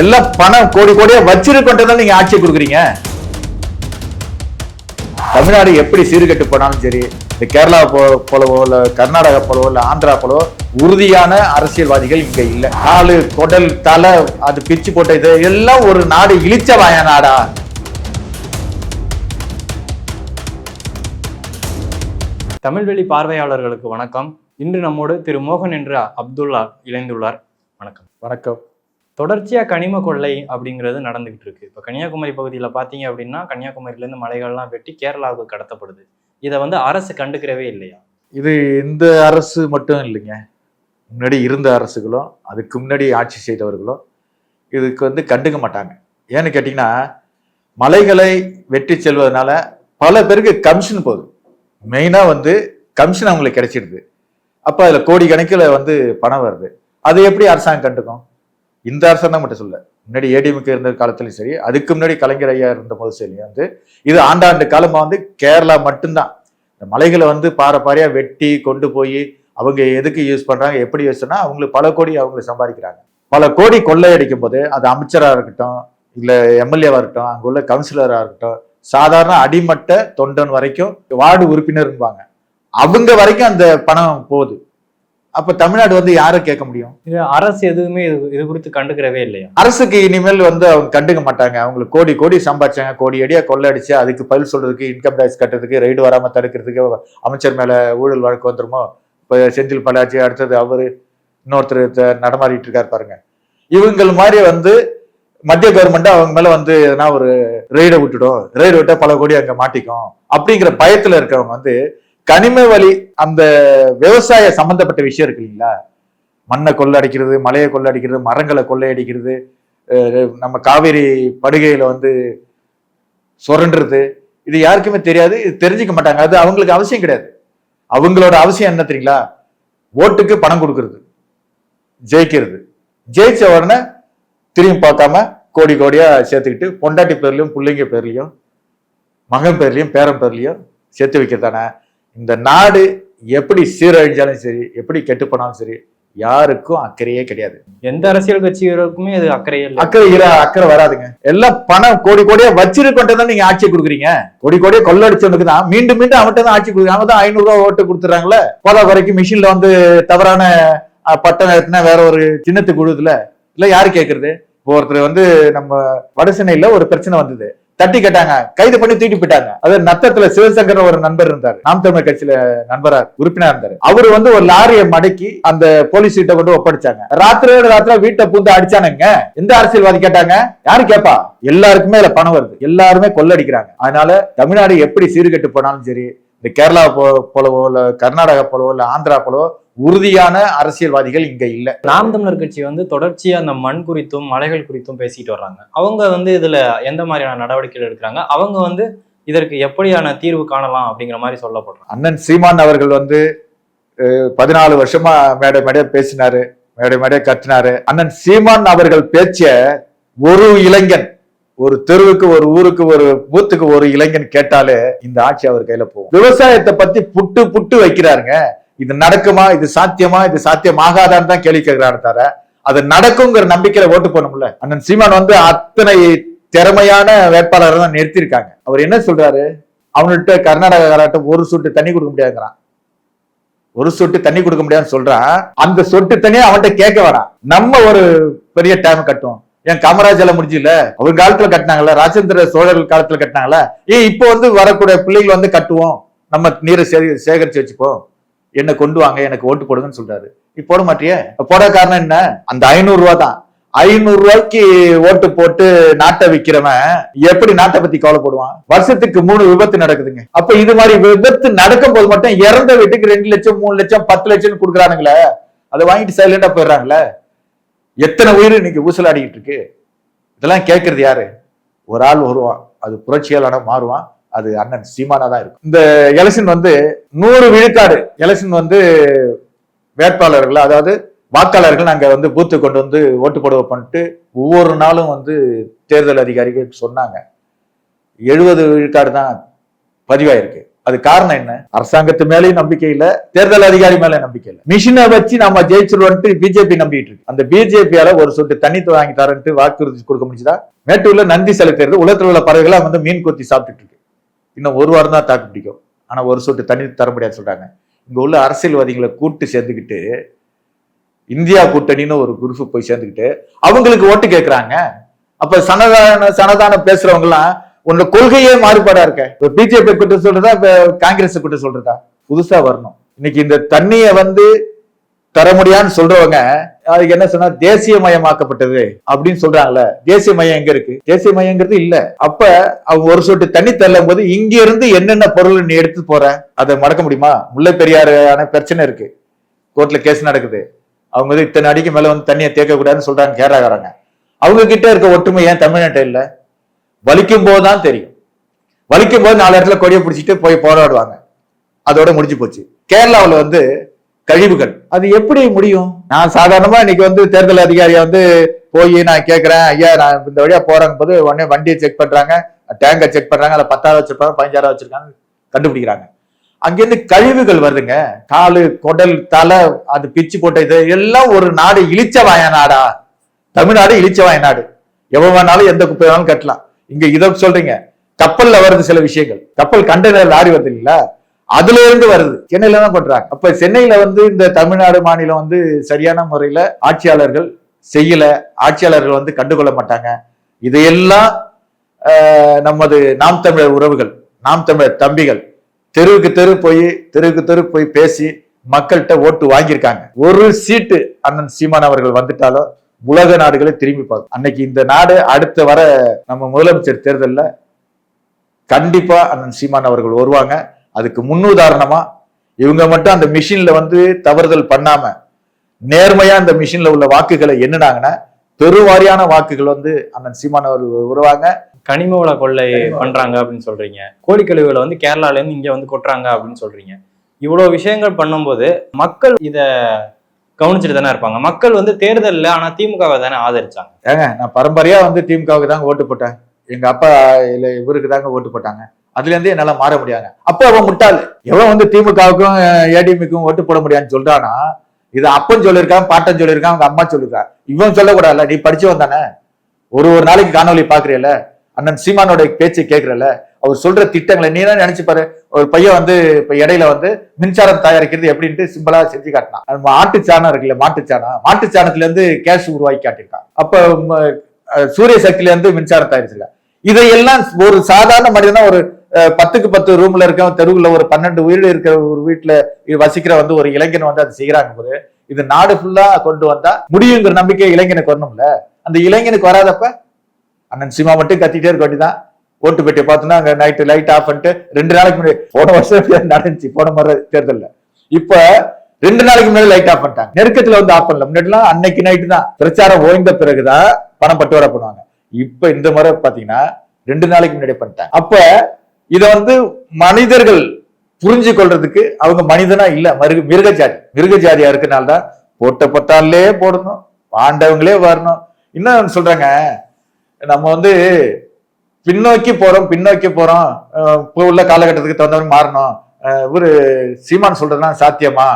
எல்லாம் பணம் கோடி கோடியா வச்சிருக்கோன்றதால நீங்க ஆட்சி கொடுக்குறீங்க. தமிழ்நாடு எப்படி சீர்கெட்டு போனாலும் சரி இந்த கேரளா போலவோ இல்ல கர்நாடகா போலவோ இல்ல ஆந்திரா போலவோ உறுதியான அரசியல்வாதிகள் இங்க இல்ல. காலு கொடல் தலை அது பிச்சு போட்ட இது எல்லாம் ஒரு நாடு இழிச்ச வாய நாடா. தமிழ்வெளி பார்வையாளர்களுக்கு வணக்கம். இன்று நம்மோடு திரு மோகன் என்ற அப்துல்லா இணைந்துள்ளார். வணக்கம். வணக்கம். தொடர்ச்சியாக கனிம கொள்ளை அப்படிங்கிறது நடந்துகிட்டு இருக்கு. இப்போ கன்னியாகுமரி பகுதியில் பார்த்தீங்க அப்படின்னா கன்னியாகுமரியிலேருந்து மலைகள்லாம் வெட்டி கேரளாவுக்கு கடத்தப்படுது. இதை வந்து அரசு கண்டுக்கிறவே இல்லையா? இது இந்த அரசு மட்டும் இல்லைங்க. முன்னாடி இருந்த அரசுகளும் அதுக்கு முன்னாடி ஆட்சி செய்தவர்களும் இதுக்கு வந்து கண்டுக்க மாட்டாங்க. ஏன்னு கேட்டிங்கன்னா மலைகளை வெட்டி செல்வதனால பல பேருக்கு கமிஷன் போகுது. மெயினாக வந்து கமிஷன் அவங்களுக்கு கிடைச்சிடுது. அப்போ அதில் கோடி கணக்கில் வந்து பணம் வருது. அதை எப்படி அரசாங்கம் கண்டுக்கும்? இந்த அரசாங்கம் மட்டும் சொல்ல முன்னாடி ஏடிஎம்கே இருந்த காலத்துலையும் சரி அதுக்கு முன்னாடி கலைஞர் ஐயா இருந்த போது சரி வந்து இது ஆண்டாண்டு காலமாக வந்து கேரளா மட்டும்தான். இந்த மலைகளை வந்து பாறை வெட்டி கொண்டு போய் அவங்க எதுக்கு யூஸ் பண்ணுறாங்க எப்படி யூஸ் பண்ணால் அவங்களுக்கு பல கோடி அவங்க சம்பாதிக்கிறாங்க. பல கோடி கொள்ளையடிக்கும் போது அது அமைச்சராக இருக்கட்டும் இல்லை எம்எல்ஏவாக இருக்கட்டும் அங்கே உள்ள கவுன்சிலராக இருக்கட்டும் சாதாரண அடிமட்ட தொண்டன் வரைக்கும் வார்டு உறுப்பினர்பாங்க அவங்க வரைக்கும் அந்த பணம் போகுது. அப்ப தமிழ்நாடு வந்து யாரை கேட்க முடியும்? அரசு எதுவுமே இது குறித்து கண்டுக்கிறவே இல்லையா? அரசுக்கு இனிமேல் வந்து அவங்க கண்டுக்க மாட்டாங்க. அவங்களுக்கு கோடி கோடி சம்பாதிச்சாங்க. கோடி அடியா கொள்ளடிச்சு அதுக்கு பதில் சொல்றதுக்கு இன்கம் டேக்ஸ் கட்டுறதுக்கு ரைடு வராம தடுக்கிறதுக்கு அமைச்சர் மேல ஊழல் வழக்கு வந்துருமோ? இப்ப செந்தில் பாலாஜி அடுத்தது அவரு இன்னொருத்தர் நடமாடிட்டு இருக்காரு பாருங்க. இவங்கள் மாதிரி வந்து மத்திய கவர்மெண்ட் அவங்க மேல வந்து எதனா ஒரு ரெய்டை விட்டுடும். ரெய்டு விட்டா பல கோடி அங்க மாட்டிக்கும். அப்படிங்கிற பயத்துல இருக்கவங்க வந்து கனிம வழி அந்த விவசாய சம்பந்தப்பட்ட விஷயம் இருக்கு இல்லைங்களா? மண்ணை கொள்ளடிக்கிறது மலையை கொள்ளடிக்கிறது மரங்களை கொள்ளையடிக்கிறது நம்ம காவேரி படுகையில வந்து சுரண்டுறது இது யாருக்குமே தெரியாது இது தெரிஞ்சுக்க மாட்டாங்க. அது அவங்களுக்கு அவசியம் கிடையாது. அவங்களோட அவசியம் என்ன தெரியுங்களா? ஓட்டுக்கு பணம் கொடுக்கறது ஜெயிக்கிறது. ஜெயிச்ச உடனே திரும்பி பார்க்காம கோடி கோடியா சேர்த்துக்கிட்டு பொண்டாட்டி பேர்லயும் பிள்ளைங்க பேர்லயும் மகன் பேர்லயும் பேரன் பேர்லயும் சேர்த்து வைக்கிறதானே இந்த நாடு எப்படி சீரழிஞ்சாலும் சரி எப்படி கெட்டு போனாலும் சரி யாருக்கும் அக்கறையே கிடையாது. எந்த அரசியல் கட்சிகளுக்குமே இது அக்கறையே இல்லை. அக்கறை இர அக்கறை வராதுங்க. எல்லாம் பணம் கோடி கோடியா வச்சிருக்கோன்ட்டு தான் நீங்க ஆட்சி கொடுக்குறீங்க. கோடி கோடியா கொள்ளடிச்சவனுக்கு தான். மீண்டும் மீண்டும் அவன்கிட்ட தான் ஆட்சி கொடுக்குறாங்க. அவங்க தான் ஐநூறு ரூபா ஓட்டு கொடுத்துறாங்களே போதா வரைக்கும் மிஷின்ல வந்து தவறான பட்டம் எடுத்துனா வேற ஒரு சின்னத்துக்கு கொடுதுல இல்ல யாரு கேக்குறது? இப்போ ஒருத்தர் வந்து நம்ம வடசென்னையில ஒரு பிரச்சனை வந்தது. தட்டி கேட்டாங்க. கைது பண்ணி தூக்கிட்டு போயிட்டாங்க. அது நத்தத்துல சிவசங்கர் ஒரு நண்பர் இருந்தார். நாம் தமிழர் கட்சியில நண்பரா உறுப்பினர் இருந்தார். அவர் வந்து ஒரு லாரியை மடக்கி அந்த போலீஸ் கிட்ட கொண்டு ஒப்படைச்சாங்க. ராத்திரியோட ராத்திரி வீட்டை பூந்து அடிச்சானுங்க. எந்த அரசியல்வாதி கேட்டாங்க? யாரு கேப்பா? எல்லாருக்குமே இதுல பணம் வருது. எல்லாருமே கொள்ளடிக்கிறாங்க. அதனால தமிழ்நாடு எப்படி சீர்கெட்டு போனாலும் சரி இந்த கேரளா போ- போலவோ இல்ல கர்நாடகா போலவோ இல்ல ஆந்திரா போலவோ உறுதியான அரசியல்வாதிகள் இங்க இல்ல. நாம் தமிழர் கட்சி வந்து தொடர்ச்சியா அந்த மண் குறித்தும் மலைகள் குறித்தும் பேசிட்டு வர்றாங்க. அவங்க வந்து இதுல எந்த மாதிரியான நடவடிக்கைகள் எடுக்கிறாங்க? அவங்க வந்து இதற்கு எப்படியான தீர்வு காணலாம் அப்படிங்கிற மாதிரி சொல்லப்படுறாங்க. அண்ணன் சீமான் அவர்கள் வந்து பதினாலு வருஷமா மேடை மேடை பேசினாரு மேடை மேடை கத்தினாரு அண்ணன் சீமான் அவர்கள் பேச்ச ஒரு இளைஞன் ஒரு தெருவுக்கு ஒரு ஊருக்கு ஒரு பூத்துக்கு ஒரு இளைஞன் கேட்டாலே இந்த ஆட்சி அவர் கையில போகும். விவசாயத்தை பத்தி புட்டு புட்டு வைக்கிறாருங்க. இது நடக்குமா? இது சாத்தியமா? இது சாத்தியமாகாதான்னு தான் கேள்வி கேட்கிறாரு தவிர அது நடக்குங்கிற நம்பிக்கையில ஓட்டு போடணும்ல. அண்ணன் சீமான் வந்து அத்தனை திறமையான வேட்பாளரை தான் நிறுத்தியிருக்காங்க. அவர் என்ன சொல்றாரு? அவன்கிட்ட கர்நாடக காராட்டம் ஒரு சொட்டு தண்ணி கொடுக்க முடியாதுங்கிறான். ஒரு சொட்டு தண்ணி கொடுக்க முடியாதுன்னு சொல்றான். அந்த சொட்டு தண்ணியை அவன்கிட்ட கேட்க வரான். நம்ம ஒரு பெரிய டைம் கட்டுவோம். ஏன் காமராஜால முடிஞ்சில? அவர் காலத்துல கட்டினாங்கல்ல? ராஜேந்திர சோழர்கள் காலத்துல கட்டினாங்கல்ல? ஏன் இப்போ வந்து வரக்கூடிய பிள்ளைகள் வந்து கட்டுவோம்? நம்ம நீரை சேகரிச்சு வச்சுப்போம். என்னை கொண்டு வாங்க எனக்கு ஓட்டு போடுங்கன்னு சொல்றாரு. நீ போட மாட்டியே? போட காரணம் என்ன? அந்த ஐநூறு ரூபா தான். ஐநூறு ரூபாய்க்கு ஓட்டு போட்டு நாட்டை விக்கிறவன் எப்படி நாட்டை பத்தி கவலைப்படுவான்? வருஷத்துக்கு மூணு விபத்து நடக்குதுங்க. அப்ப இது மாதிரி விபத்து நடக்கும் போது மட்டும் இறந்த வீட்டுக்கு ரெண்டு லட்சம் மூணு லட்சம் பத்து லட்சம் கொடுக்குறானுங்களே அதை வாங்கிட்டு சைலண்டா போயிடுறாங்களே? எத்தனை உயிர் இன்னைக்கு ஊசலாடிக்கிட்டு இருக்கு? இதெல்லாம் கேட்கறது யாரு? ஒரு ஆள் வருவான் அது புரட்சியாளனா மாறுவான். அது அண்ணன் சீமானா தான் இருக்கும். இந்த எலெக்ஷன் வந்து நூறு விழுக்காடு எலெக்ஷன் வந்து வேட்பாளர்கள் அதாவது வாக்காளர்கள் அங்கே வந்து பூத்து கொண்டு வந்து ஓட்டு பண்ணிட்டு ஒவ்வொரு நாளும் வந்து தேர்தல் அதிகாரிகள் சொன்னாங்க. எழுபது விழுக்காடு தான் பதிவாயிருக்கு. அது காரணம் என்ன? அரசாங்கத்து மேலேயும் நம்பிக்கை இல்ல தேர்தல் அதிகாரி மேலே நம்பிக்கை இல்லை. மிஷினை வச்சு நம்ம ஜெயிச்சிருவோன்ட்டு பிஜேபி நம்பிட்டு இருக்கு. அந்த பிஜேபியால ஒரு சொட்டு தண்ணி வாங்கி தரேன்ட்டு வாக்குறுதி கொடுக்க முடிச்சுதா மேட்டூர்ல நந்தி செலுத்துறது உலகத்தில் உள்ள பறவைகளை வந்து மீன் கொத்தி சாப்பிட்டுட்டு இருக்கு. இன்னும் ஒரு வாரம் தான் தாக்கு பிடிக்கும். ஆனால் ஒரு சொட்டு தண்ணி தர முடியாது சொல்கிறாங்க இங்கே உள்ள அரசியல்வாதிகளை கூட்டு சேர்ந்துக்கிட்டு இந்தியா கூட்டணின்னு ஒரு குரூப் போய் சேர்ந்துக்கிட்டு அவங்களுக்கு ஓட்டு கேட்குறாங்க அப்போ சனதான சனதானம் பேசுகிறவங்களாம் உன்னோட கொள்கையே மாறுபாடா இருக்க? இப்போ பிஜேபி கூட்டம் சொல்றதா இப்போ காங்கிரஸ் கூட்டம் சொல்றதா? புதுசா வரணும். இன்னைக்கு இந்த தண்ணியை வந்து தர முடியான்னு சொல்றவங்க அதுக்கு என்ன சொன்னா தேசியமயமாக்கப்பட்டது அப்படின்னு சொல்றாங்கல்ல. தேசிய மையம் எங்க இருக்கு? தேசிய மையங்கிறது இல்ல. அப்ப அவங்க ஒரு சொட்டு தண்ணி தள்ளும் போது இங்க இருந்து என்னென்ன பொருள் நீ எடுத்து போற? அதை மடக்க முடியுமா? முல்லை பெரியாரான பிரச்சனை இருக்கு. கோர்ட்ல கேஸ் நடக்குது. அவங்க வந்து இத்தனை அடிக்கு மேல வந்து தண்ணியை தேக்க கூடாதுன்னு சொல்றாங்க கேரளாக்காரங்க. அவங்க கிட்ட இருக்க ஒற்றுமை ஏன் தமிழ்நாட்டில் இல்ல? வலிக்கும் போதுதான் தெரியும். வலிக்கும் போது நாலு இடத்துல கொடியை பிடிச்சிட்டு போய் போராடுவாங்க. அதோட முடிஞ்சு போச்சு. கேரளாவில் வந்து கழிவுகள். அது எப்படி முடியும்? நான் சாதாரணமா இன்னைக்கு வந்து தேர்தல் அதிகாரியை வந்து போய் நான் கேட்கறேன் ஐயா நான் இந்த வழியா போறேன் போது உடனே வண்டியை செக் பண்றாங்க டேங்கை செக் பண்றாங்க அதை பத்தாவது வச்சிருப்பாங்க பதினஞ்சாயிரம் வச்சிருக்காங்க கண்டுபிடிக்கிறாங்க. அங்கிருந்து கழிவுகள் வருதுங்க. காலு குடல் தலை அது பிச்சு போட்ட இது எல்லாம் ஒரு நாடு இழிச்சவாய நாடா தமிழ்நாடு இழிச்சவாய நாடு எவன் வேணாலும் எந்த குப்பை வேணாலும் கட்டலாம். இங்க இதை சொல்றீங்க. கப்பல்ல வருது சில விஷயங்கள். கப்பல் கண்டெய்னர் லாரி வருது இல்லைங்களா? அதுல இருந்து வருது. சென்னையில தான் பண்றாங்க. அப்ப சென்னையில வந்து இந்த தமிழ்நாடு மாநிலம் வந்து சரியான முறையில ஆட்சியாளர்கள் செய்யல. ஆட்சியாளர்கள் வந்து கண்டுகொள்ள மாட்டாங்க. இதையெல்லாம் நமது நாம் தமிழர் உறவுகள் நாம் தமிழர் தம்பிகள் தெருவுக்கு தெரு போய் தெருவுக்கு தெரு போய் பேசி மக்கள்கிட்ட ஓட்டு வாங்கியிருக்காங்க. ஒரு சீட்டு அண்ணன் சீமான் அவர்கள் வந்துட்டாலும் உலக நாடுகளை திரும்பி பார்க்கும். அன்னைக்கு இந்த நாடு அடுத்த வர நம்ம முதலமைச்சர் தேர்தலில் கண்டிப்பா அண்ணன் சீமான் அவர்கள் வருவாங்க. அதுக்கு முன்னுதாரணமா இவங்க மட்டும் அந்த மிஷின்ல வந்து தவறுதல் பண்ணாம நேர்மையா அந்த மிஷின்ல உள்ள வாக்குகளை எண்ணினாங்கன்னா பெருவாரியான வாக்குகள் வந்து அண்ணன் சீமான் அவர்கள் வருவாங்க கனிம வள கொள்ளை பண்றாங்க அப்படின்னு சொல்றீங்க. கோழிக்கழிவுகளை வந்து கேரளால இருந்து இங்க வந்து கொட்டுறாங்க அப்படின்னு சொல்றீங்க. இவ்வளவு விஷயங்கள் பண்ணும்போது மக்கள் இத கவனிச்சுட்டு தானே இருப்பாங்க. மக்கள் வந்து தேர்தல்ல ஆனா திமுகவை தானே ஆதரிச்சாங்க. ஏங்க நான் பரம்பரையா வந்து திமுகவுக்கு தாங்க ஓட்டு போட்டேன். எங்க அப்பா இல்ல இவருக்கு தாங்க ஓட்டு போட்டாங்க. அதுல இருந்து என்னால மாற முடியாங்க அப்ப அவன் முட்டாள். எவன் வந்து திமுகவுக்கும் ஏடிஎம்க்கும் ஓட்டு போட முடியாதுன்னு சொல்றானா இது அப்பன் சொல்லியிருக்கான் பாட்டன் சொல்லியிருக்கான் அவங்க அம்மா சொல்லியிருக்கான். இவன் சொல்லக்கூடாதுல்ல நீ படிச்சு வந்தானே ஒரு ஒரு நாளைக்கு காணொலி பாக்குறீல அண்ணன் சீமானோட பேச்சை கேட்கறல அவர் சொல்ற திட்டங்களை நீ தான் நினைச்சு பாரு. ஒரு பையன் வந்து இப்ப இடையில வந்து மின்சாரம் தயாரிக்கிறது எப்படின்ட்டு சிம்பிளா செஞ்சு காட்டினான். அது மாட்டுச்சாணம் இருக்குல்ல மாட்டுச்சாணம். மாட்டுச்சாணத்துல இருந்து கேஸ் உருவாக்கி காட்டியிருக்கான். அப்ப சூரிய சக்தியில இருந்து மின்சாரம் தயாரிச்சுல இதையெல்லாம் ஒரு சாதாரண மனிதனா ஒரு பத்துக்கு பத்து ரூம்ல இருக்க தெருவுல ஒரு பன்னெண்டு வீடு இருக்கிற ஒரு வீட்டுல வசிக்கிற வந்து ஒரு இளைஞன் வந்து அதை செய்யறாங்க போது இது நாடு ஃபுல்லா கொண்டு வந்தா முடியுங்கிற நம்பிக்கை இளைஞனுக்கு வரணும்ல? அந்த இளைஞனுக்கு வராதப்ப அண்ணன் சினிமா மட்டும் கத்திட்டே இருக்க வேண்டிதான் ஓட்டு பெட்டி பார்த்தோம்னா அங்க நைட்டு லைட் ஆஃப் பண்ணிட்டு ரெண்டு நாளைக்கு முன்னாடி போன வருஷம் நடந்துச்சு போன முறை தேர்தல்ல. இப்ப ரெண்டு நாளைக்கு முன்னாடி லைட் ஆஃப் பண்ணிட்டாங்க. நெருக்கத்துல வந்து ஆஃப் பண்ணல. முன்னாடிலாம் அன்னைக்கு நைட்டு தான். பிரச்சாரம் ஓய்ந்த பிறகுதான் பணம் பட்டுவாடா பண்ணுவாங்க இப்ப இந்த முறை பாத்தீங்கன்னா ரெண்டு நாளைக்கு முன்னாடி பண்ணிட்டாங்க. அப்ப இதை வந்து மனிதர்கள் புரிஞ்சு கொள்றதுக்கு அவங்க மனிதனா இல்ல மிருக மிருக ஜாதி மிருக ஜாதியா இருக்கனால தான் போட்ட பட்டாலே போடணும் பாண்டவங்களே வரணும். இன்னும் சொல்றாங்க நம்ம வந்து பின்னோக்கி போறோம் பின்னோக்கி போறோம். இப்போ உள்ள காலகட்டத்துக்கு தகுந்தவங்க மாறணும். ஒரு இவரு சீமான் சொல்றதுலாம் சாத்தியமா?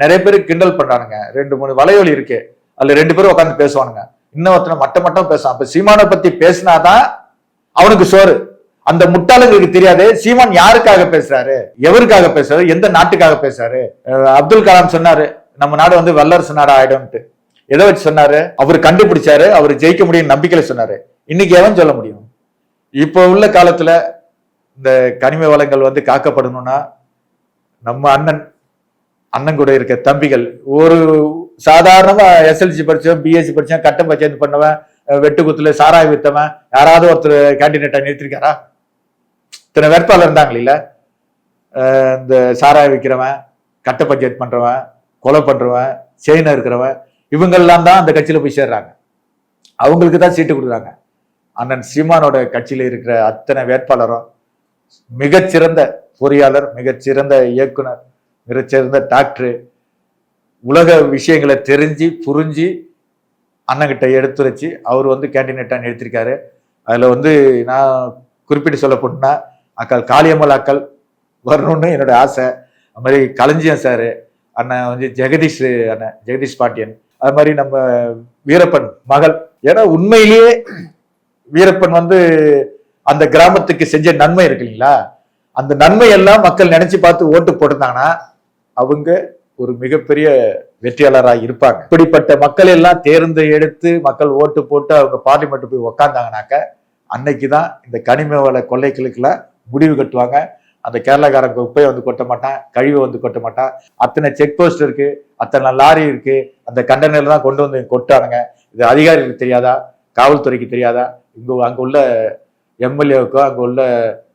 நிறைய பேர் கிண்டல் பண்றானுங்க. ரெண்டு மூணு வலையொலி இருக்கு. அதுல ரெண்டு பேரும் உட்காந்து பேசுவானுங்க. இன்னொருத்தனை மட்டம் மட்டும் பேசுவான். அப்ப சீமானை பத்தி பேசினாதான் அவனுக்கு சோறு. அந்த முட்டாளுங்களுக்கு தெரியாது சீமான் யாருக்காக பேசுறாரு? எவருக்காக பேசுறாரு? எந்த நாட்டுக்காக பேசுறாரு? அப்துல் கலாம் சொன்னாரு நம்ம நாடு வந்து வல்லரசு நாடு ஆயிடும்ட்டு எதை வச்சு சொன்னாரு? அவர் கண்டுபிடிச்சாரு அவர் ஜெயிக்க முடியும் நம்பிக்கையில சொன்னாரு. இன்னைக்கு எவன் சொல்ல முடியும்? இப்போ உள்ள காலத்துல இந்த கனிம வளங்கள் வந்து காக்கப்படணும்னா நம்ம அண்ணன் அண்ணன் கூட இருக்க தம்பிகள் ஒரு சாதாரணமா எஸ்எல்சி படிச்சவன் பிஎஸ்சி படிச்சவன் கட்ட சேர்ந்து பண்ணவன் வெட்டுக்குத்துல சாராய் வித்தவன் யாராவது ஒருத்தர் கேண்டிடேட்டா நிறுத்திருக்காரா? இத்தனை வேட்பாளர் இருந்தாங்க இல்ல இந்த சாராய் விற்கிறவன் கட்ட பஞ்சாயத்து பண்றவன் கொலை பண்றவன் செயின இருக்கிறவன் இவங்கெல்லாம் தான் அந்த கட்சியில போய் சேர்றாங்க. அவங்களுக்கு தான் சீட்டு கொடுக்குறாங்க. அண்ணன் சீமானோட கட்சியில இருக்கிற அத்தனை வேட்பாளரும் மிகச்சிறந்த பொறியாளர் மிகச்சிறந்த இயக்குனர் மிகச்சிறந்த டாக்டர் உலக விஷயங்களை தெரிஞ்சு புரிஞ்சு அண்ணங்கிட்ட எடுத்து வச்சு அவர் வந்து கேண்டிடேட்டா நிறுத்திருக்காரு அதில் வந்து நான் குறிப்பிட்டு சொல்ல அக்கால் காளியம்மல் அக்கால் வரணும்னு என்னோட ஆசை. அது மாதிரி களஞ்சியம் சார் அண்ணன் வந்து ஜெகதீஷ் அண்ணன் ஜெகதீஷ் பாண்டியன். அது மாதிரி நம்ம வீரப்பன் மகள். ஏன்னா உண்மையிலேயே வீரப்பன் வந்து அந்த கிராமத்துக்கு செஞ்ச நன்மை இருக்கு இல்லைங்களா? அந்த நன்மை எல்லாம் மக்கள் நினைச்சு பார்த்து ஓட்டு போட்டிருந்தாங்கன்னா அவங்க ஒரு மிகப்பெரிய வெற்றியாளராக இருப்பாங்க. இப்படிப்பட்ட மக்கள் எல்லாம் தேர்ந்து எடுத்து மக்கள் ஓட்டு போட்டு அவங்க பார்லிமெண்ட் போய் உக்காந்தாங்கனாக்க அன்னைக்கு தான் இந்த கனிம வள கொள்ளைகளுக்கெல்லாம் முடிவு கட்டுவாங்க. அந்த கேரளாக்காரன் குப்பையை வந்து கொட்ட மாட்டான் கழிவை வந்து கொட்ட மாட்டான். அத்தனை செக் போஸ்ட் இருக்கு அத்தனை லாரி இருக்கு அந்த கண்டெய்னர் தான் கொண்டு வந்து கொட்டானுங்க இது அதிகாரிகளுக்கு தெரியாதா? காவல்துறைக்கு தெரியாதா? இங்க அங்க உள்ள எம்எல்ஏவுக்கோ அங்க உள்ள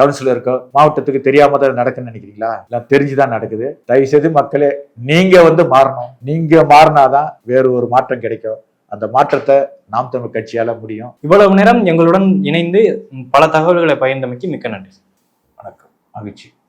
கவுன்சிலருக்கோ மாவட்டத்துக்கு தெரியாம தான் நடக்குன்னு நினைக்கிறீங்களா? எல்லாம் தெரிஞ்சுதான் நடக்குது. தயவு செய்து மக்களே நீங்க வந்து மாறணும். நீங்க மாறினாதான் வேறு ஒரு மாற்றம் கிடைக்கும். அந்த மாற்றத்தை நாம் தமிழ் கட்சியால முடியும். இவ்வளவு நேரம் எங்களுடன் இணைந்து பல தகவல்களை பகிர்ந்தமைக்கு மிக்க நன்றி வணக்கம் மகிழ்ச்சி